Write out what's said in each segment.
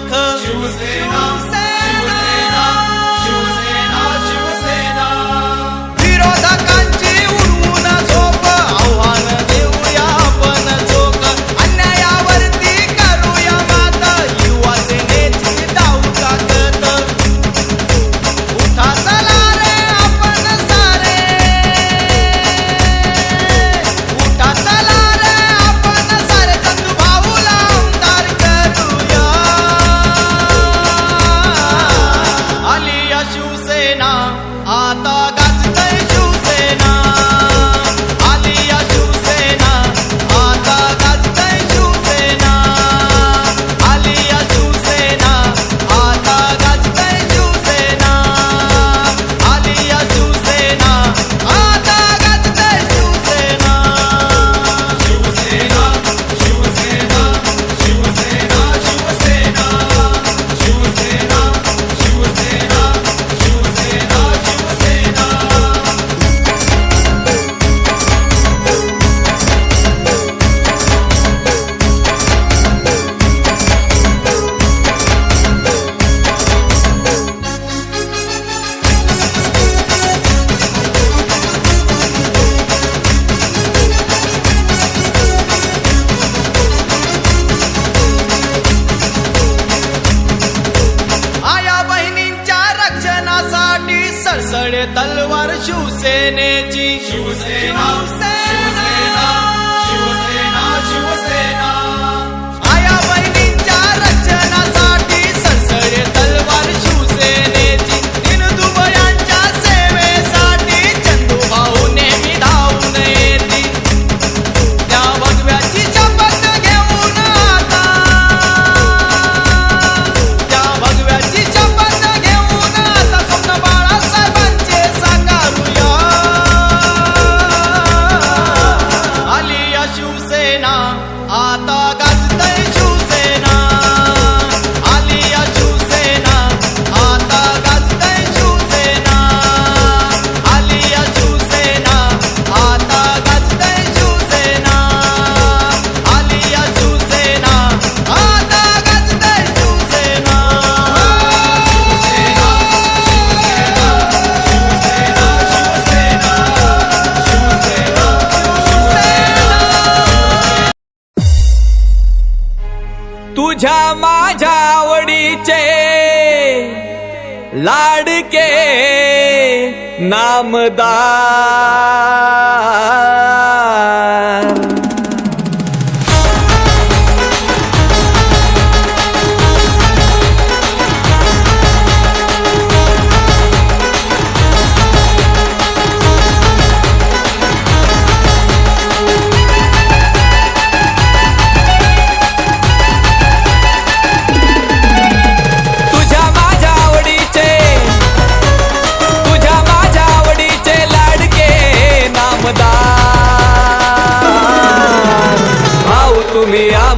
Cause. She was there. शिवसेनेची शिवसेना शिवसेना तुझ्या माझ्या आवडीचे लाडके नामदार.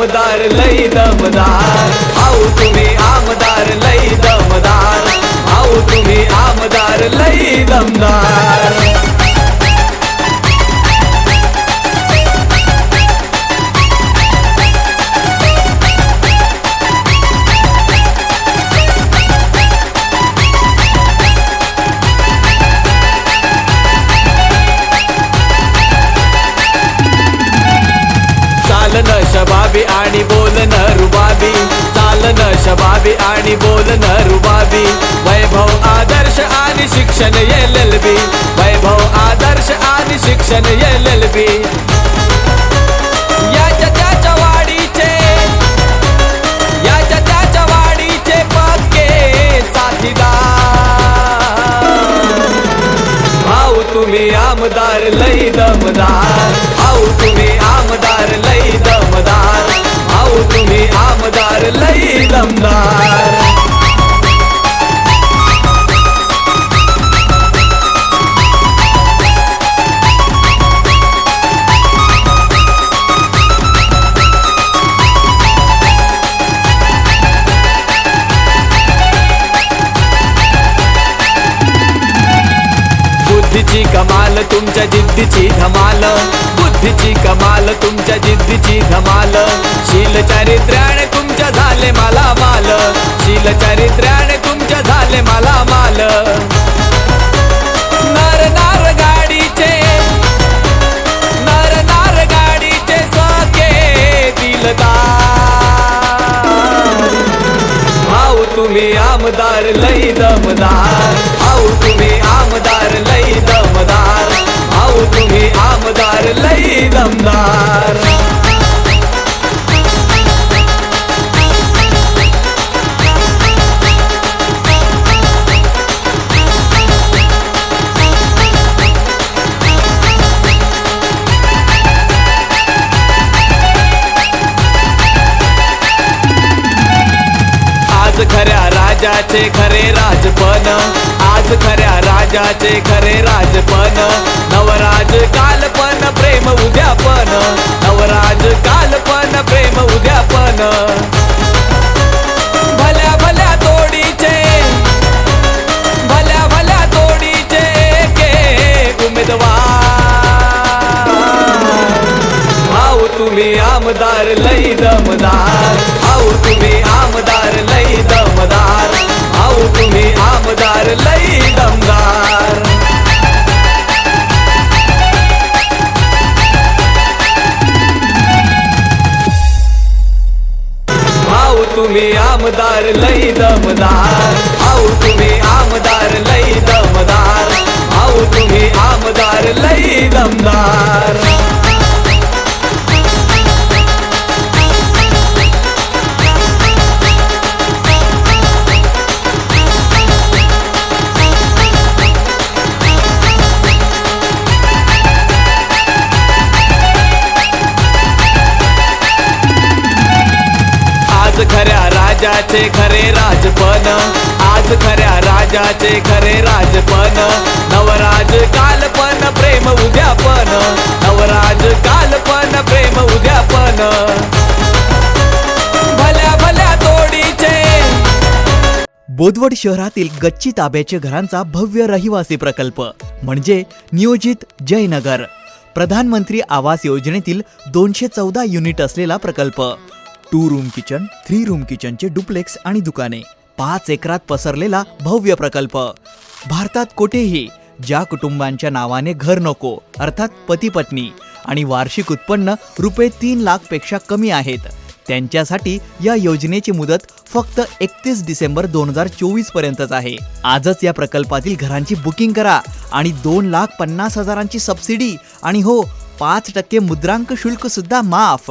आमदार लई दमदार. भाऊ तुम्ही आमदार लई दमदार. भाऊ तुम्ही आमदार. शबाबी आणि बोलन रुबाबी. वैभव आदर्श आणि शिक्षण एल बी. वैभव आदर्श आणि शिक्षण एल बी. जिद्दीची धमाल बुद्धीची कमाल तुमच्या जिद्दीची धमाल. शील चारित्र्याने तुमच्या झाले मला माल शील चारित्र्याने राजाचे खरे राजपण. आज खऱ्या राजाचे खरे राजपण. नवराज कालपण प्रेम उद्यापन नवराज कालपण प्रेम उद्यापन भल्या भल्या तोडीचे भल्या भल्या तोडीचे के उमेदवार. भाऊ तुम्ही आमदार लई दमदार. भाऊ तुम्ही आमदार लई दमदार. भाऊ तुम्ही आमदार लई दमदार. भाऊ तुम्ही आमदार लई दमदार. भाऊ तुम्ही आमदार खऱ्या राजाचे खरे राजपण. आज खऱ्या राजाचे खरे राजपण. नवराज कालपण प्रेम उद्यापन. नवराज कालपण प्रेम उद्यापन. भल्या भल्या तोडीचे. बोदवड शहरातील गच्ची ताब्याचे घरांचा भव्य रहिवासी प्रकल्प म्हणजे नियोजित जयनगर. प्रधानमंत्री आवास योजनेतील दोनशे चौदा युनिट असलेला प्रकल्प two room kitchen three room किचनचे duplex आणि दुकाने पाच एकरात पसरलेला भव्य प्रकल्प. भारतात कुठेही ज्या कुटुंबांच्या नावाने घर नको अर्थात पती पत्नी आणि वार्षिक उत्पन्न रुपये तीन लाखपेक्षा कमी आहेत त्यांच्यासाठी या योजनेची मुदत फक्त एकतीस डिसेंबर दोन हजार चोवीस पर्यंतच आहे. आजच या प्रकल्पातील घरांची बुकिंग करा आणि दोन लाख पन्नास हजारांची सबसिडी आणि हो पाच टक्के मुद्रांक शुल्क सुद्धा माफ.